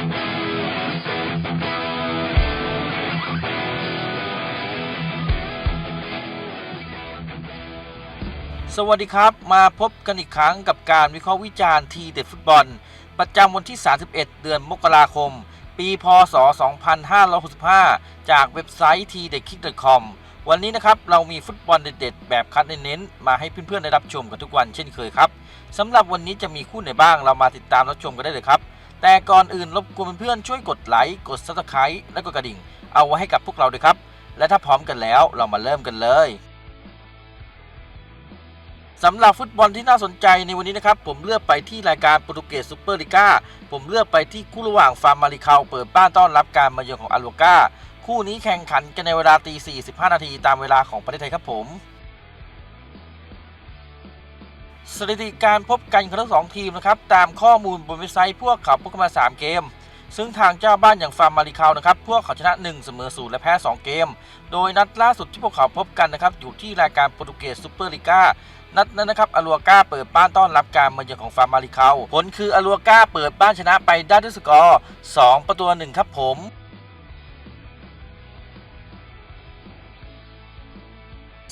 สวัสดีครับ มาพบกันอีกครั้งกับการวิเคราะห์วิจารณ์ทีเด็ดฟุตบอล ประจำวันที่ 31 เดือนมกราคม ปี พศ 2565 จากเว็บไซต์ t d e c k i c c o m วันนี้นะครับ เรามีฟุตบอลเด็ดๆ แบบคัดเน้นๆ มาให้เพื่อนๆ ได้รับชมกันทุกวันเช่นเคยครับสำหรับวันนี้จะมีคู่ไหนบ้างเรามาติดตามรับชมกันได้เลยครับ แต่ก่อนอื่นรบกวนเพื่อนช่วยกดไลค์กด Subscribe และกดกระดิ่ง เอาไว้ให้กับพวกเราด้วยครับ และถ้าพร้อมกันแล้วเรามาเริ่มกันเลยสำหรับฟุตบอลที่น่าสนใจในวันนี้นะครับ ผมเลือกไปที่รายการโปรตุเกสซูเปอร์ลีกาผมเลือกไปที่คู่ระหว่างฟาร์มาริคาเปิดบ้านต้อนรับการมาเยือนของอาลูกาคู่นี้แข่งขันกันในเวลาตี45นาทีตามเวลาของประเทศไทยครับผม สถิติการพบกันของทั้งสองทีมนะครับตามข้อมูลบนเว็บไซต์พวกเขาพบกันมา 3 เกม ซึ่งทางเจ้าบ้านอย่างฟาร์มาริคาวนะครับพวกเขาชนะ 1 เสมอ0และแพ้ 2 เกม โดยนัดล่าสุดที่พวกเขาพบกันนะครับอยู่ที่รายการโปรตุเกสซูเปอร์ลีกานัดนั้นนะครับอลัวกาเปิดบ้านต้อนรับการมาเยือนของฟาร์มาริคาวผลคืออลัวกาเปิดบ้านชนะไปได้ด้วยสกอร์2ประตูหนึ่งครับผม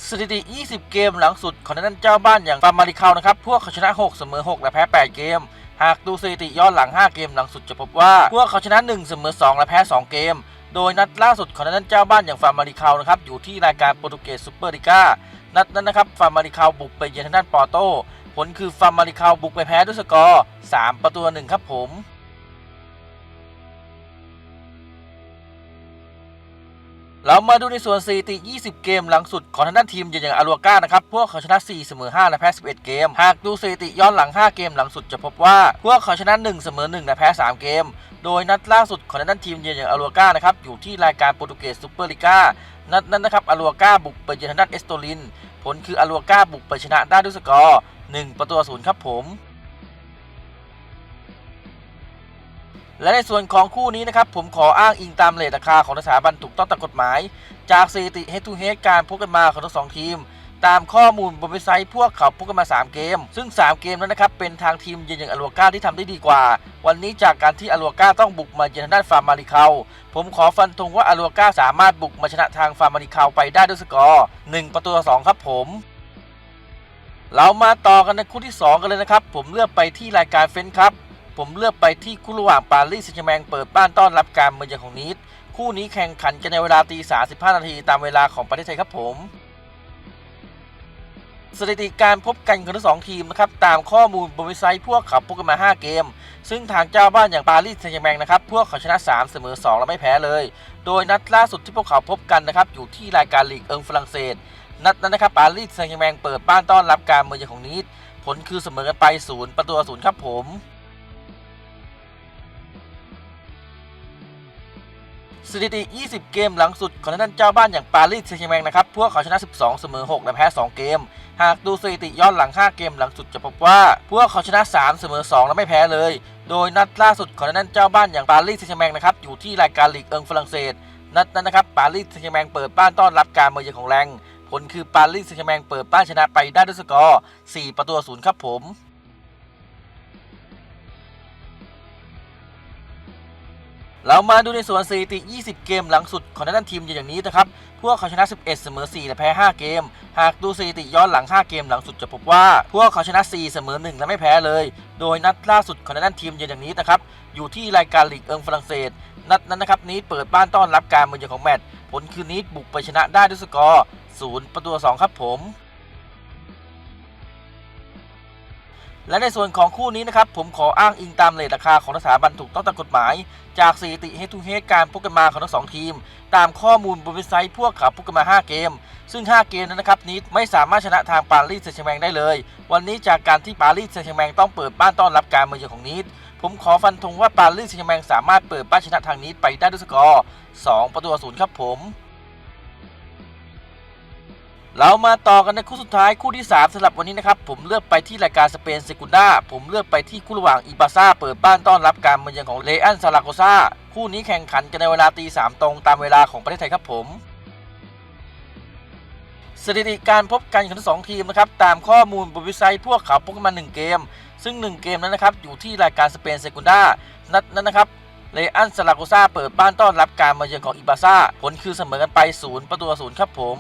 สถิติ 20 เกมหลังสุดของนันเจ้าบ้านอย่างฟาร์มาริคานะครับ พวกเขาชนะ 6 เสมอ 6 และแพ้ 8 เกม หากดูสถิติย้อนหลัง 5 เกมหลังสุดจะพบว่า พวกเขาชนะ 1 เสมอ 2 และแพ้ 2 เกม โดยนัดล่าสุดของนันเจ้าบ้านอย่างฟาร์มาริคานะครับ อยู่ที่รายการโปรตุเกสซูเปอร์ลีกานัดนั้นนะครับฟาร์มาริคาวบุกไปเยือนทางด้านปอร์โต ผลคือฟาร์มาริคาวบุกไปแพ้ด้วยสกอร์ 3 ประตูต่อหนึ่งครับผม เรามาดูในส่วนสถิติ 20 เกมหลังสุดของทางด้านทีมเยือนอย่างอารัวก้านะครับ พวกเขาชนะ 4 เสมอ 5 และแพ้ 11 เกม หากดูสถิติย้อนหลัง 5 เกมหลังสุดจะพบว่า พวกเขาชนะ 1 เสมอ 1 และแพ้ 3 เกม โดยนัดล่าสุดของทางด้านทีมเยือนอย่างอารัวก้านะครับ อยู่ที่รายการโปรตุเกสซูเปอร์ลีกานัดนั้นนะครับอารัวก้าบุกไปเยือนทางด้านเอสโตลิน ผลคืออารัวก้าบุกไปชนะได้ด้วยสกอร์ 1 ประตูศูนย์ครับผม และในส่วนของคู่นี้นะครับ ผมขออ้างอิงตามเลทราคาของสถาบันถูกต้องตามกฎหมาย จากสถิติ head to head การพบกันมาของทั้งสองทีม ตามข้อมูลบนเว็บไซต์พวกเขาพบกันมา 3 เกม ซึ่ง 3 เกมนั้นนะครับ เป็นทางทีมเยือนอย่างอลัวก้าที่ทำได้ดีกว่า วันนี้จากการที่อลัวก้าต้องบุกมาเยือนทางด้านฟาร์มาริคาผมขอฟันธงว่าอลัวก้าสามารถบุกมาชนะทางฟาร์มาริคาไปได้ด้วยสกอร์1ประตูต่อ2ครับผมเรามาต่อกันในคู่ที่ 2 กันเลยนะครับ ผมเลือกไปที่รายการเฟ้นครับ ผมเลือกไปที่คู่ระหว่างปารีสแซงต์แมงเปิดบ้านต้อนรับการมาเยือนของนีสคู่นี้แข่งขันกันในเวลาตี35นาทีตามเวลาของประเทศไทยครับผม สถิติการพบกันของทั้งสองทีมนะครับตามข้อมูลบนเว็บไซต์พวกเขาพบกันมา 5 เกม ซึ่งทางเจ้าบ้านอย่างปารีสแซงต์แมงนะครับพวกเขาชนะ 3 เสมอ 2 และไม่แพ้เลย โดยนัดล่าสุดที่พวกเขาพบกันนะครับอยู่ที่รายการลีกเอิงฝรั่งเศส นัดนั้นนะครับปารีสแซงต์แมงเปิดบ้านต้อนรับการมาเยือนของนีสผลคือเสมอกันไป 0 ประตูต่อ0ครับผม สถิติ 20 เกมหลังสุดของทางด้นเจ้าบ้านอย่างปารีสแซงต์แชร์แมงนะครับ พวกเขาชนะ 12 เสมอ 6 และแพ้ 2 เกม หากดูสถิติย้อนหลัง 5 เกมหลังสุดจะพบว่า พวกเขาชนะ 3 เสมอ 2 และไม่แพ้เลย โดยนัดล่าสุดของทางด้นเจ้าบ้านอย่างปารีสแซงต์แชร์แมงนะครับ อยู่ที่รายการลีกเอิงฝรั่งเศส นัดนั้นนะครับ ปารีสแซงต์แชร์แมงเปิดบ้านต้อนรับการมาเยือนของแรง ผลคือปารีสแซงต์แชร์แมงเปิดบ้านชนะไปได้ด้วยสกอร์ 4 ประตูต่อ0ครับผม เรามาดูในส่วนสถิติ 20 เกมหลังสุดของด้านทีมอย่างนี้นะครับ พวกเขาชนะ 11 เสมอ 4 และแพ้ 5 เกม หากดูสถิติย้อนหลัง 5 เกมหลังสุดจะพบว่า พวกเขาชนะ 4 เสมอ 1 และไม่แพ้เลย โดยนัดล่าสุดของด้านทีมอย่างนี้นะครับ อยู่ที่รายการลีกเอิงฝรั่งเศส นัดนั้นนะครับนีดเปิดบ้านต้อนรับการมาเยือนของแมตช์ ผลคือนีดบุกไปชนะได้ด้วยสกอร์ 0 ประตู 2 ครับผม และในส่วนของคู่นี้นะครับผมขออ้างอิงตามเลทราคาของสถาบันถูกต้องตามกฎหมาย จากสถิติ head to head การพบกันมาของทั้งสองทีม ตามข้อมูลบนเว็บไซต์พวกเขาพบกันมา 5 เกม ซึ่ง 5 เกมนั้นนะครับนิดไม่สามารถชนะทางปารีสแซงต์แชร์แมงได้เลย วันนี้จากการที่ปารีสแซงต์แชร์แมงต้องเปิดบ้านต้อนรับการมาเยือนของนิดผมขอฟันธงว่าปารีสแซงต์แชร์แมงสามารถเปิดบ้านชนะทางนิดไปได้ด้วยสกอร์ 2 ประตูต่อ0ครับผม เรามาต่อกันในคู่สุดท้ายคู่ที่ 3สำหรับวันนี้นะครับ ผมเลือกไปที่รายการสเปนเซกุนดาผมเลือกไปที่คู่ระหว่างอีบาซ่าเปิดบ้านต้อนรับการมาเยือนของเลอันซาลาโกซาคู่นี้แข่งขันกันในเวลาตีสามตรงตามเวลาของประเทศไทยครับผม สถิติการพบกันของทั้งสองทีมนะครับตามข้อมูลบนเว็บไซต์พวกเขาพบกันมา 1 เกม ซึ่ง 1 เกมนั้นนะครับอยู่ที่รายการสเปนเซกุนดานัดนั้นนะครับเลอันซาลาโกซาเปิดบ้านต้อนรับการมาเยือนของอิบาซ่าผลคือเสมอกันไป0ประตูศูนย์ครับผม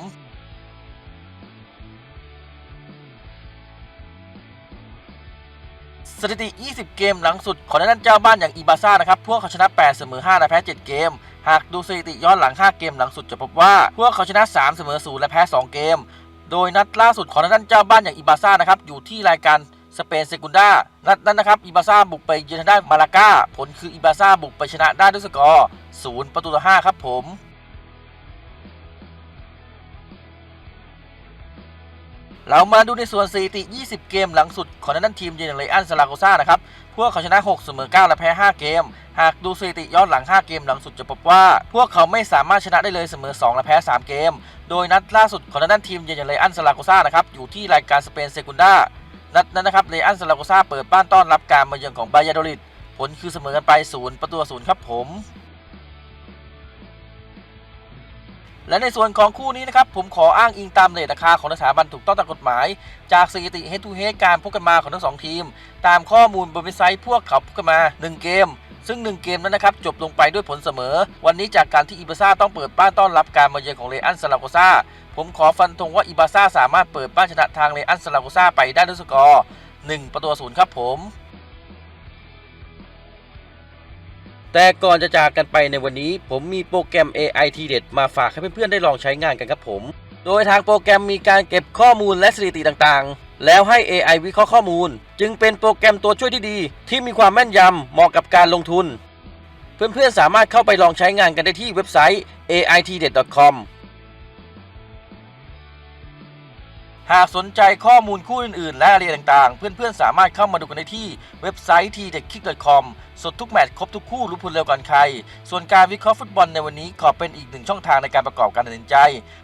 สถิติ 20 เกมหลังสุดของด้านเจ้าบ้านอย่างอิบาซ่านะครับ พวกเขาชนะ 8 เสมอ 5 และแพ้ 7 เกม หากดูสถิติย้อนหลัง 5 เกมหลังสุดจะพบว่า พวกเขาชนะ 3 เสมอ 0 และแพ้ 2 เกม โดยนัดล่าสุดของด้านเจ้าบ้านอย่างอิบาซ่านะครับอยู่ที่รายการสเปนเซกุนดานัดนั้นนะครับอิบาซ่าบุกไปเยือนทางด้านมาลาก้าผลคืออิบาซ่าบุกไปชนะได้ด้วยสกอร์ 0 ประตูต่อ 5 ครับผม เรามาดูในส่วนสถิติ 20 เกมหลังสุดของด้านทีมเยือนอย่างเลอันซาลาโกซ่านะครับ พวกเขาชนะ 6 เสมอ 9 และแพ้ 5 เกม หากดูสถิติย้อนหลัง 5 เกมหลังสุดจะพบว่า พวกเขาไม่สามารถชนะได้เลยเสมอ 2 และแพ้ 3 เกม โดยนัดล่าสุดของด้านทีมเยือนอย่างเลอันซาลาโกซ่านะครับ อยู่ที่รายการสเปนเซกุนดานัดนั้นนะครับเลอันซาลาโกซ่าเปิดบ้านต้อนรับการมาเยือนของบายาโดลิดผลคือเสมอกันไป 0 ประตู 0 ครับผม และในส่วนของคู่นี้นะครับผมขออ้างอิงตามเลทราคาของสถาบันถูกต้องตามกฎหมาย จากสถิติ Head to Head การพบกันมาของทั้งสองทีม ตามข้อมูลบนเว็บไซต์พวกเขาพบกันมา 1 เกม ซึ่ง 1 เกมนั้นนะครับจบลงไปด้วยผลเสมอ วันนี้จากการที่อิบาซ่าต้องเปิดบ้านต้อนรับการมาเยือนของเลอันซาลาโกซาผมขอฟันธงว่าอิบาซ่าสามารถเปิดบ้านชนะทางเลอันซาลาโกซาไปได้ด้วยสกอร์1ประตูศูนย์ครับผม แต่ก่อนจะจากกันไปในวันนี้ ผมมีโปรแกรม AI ทีเด็ดมาฝากให้เพื่อนๆได้ลองใช้งานกันครับผม โดยทางโปรแกรมมีการเก็บข้อมูลและสถิติต่างๆ แล้วให้ AI วิเคราะห์ข้อมูล จึงเป็นโปรแกรมตัวช่วยที่ดี ที่มีความแม่นยำเหมาะกับการลงทุน เพื่อนๆสามารถเข้าไปลองใช้งานกันได้ที่เว็บไซต์ aitdet.com หากสนใจข้อมูลคู่อื่น ๆ และรายละเอียดต่างๆ เพื่อน ๆ สามารถเข้ามาดูกันได้ที่เว็บไซต์ tdkick.com สดทุกแมตช์ครบทุกคู่รู้ผลเร็วก่อนใคร ส่วนการวิเคราะห์ฟุตบอลในวันนี้ขอเป็นอีกหนึ่งช่องทางในการประกอบการตัดสินใจ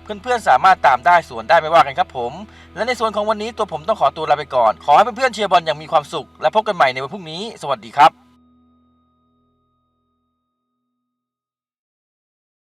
เพื่อน ๆ สามารถตามได้ส่วนได้ไม่ว่ากันครับผม และในส่วนของวันนี้ตัวผมต้องขอตัวลาไปก่อน ขอให้เพื่อนๆเชียร์บอลอย่างมีความสุข และพบกันใหม่ในวันพรุ่งนี้ สวัสดีครับ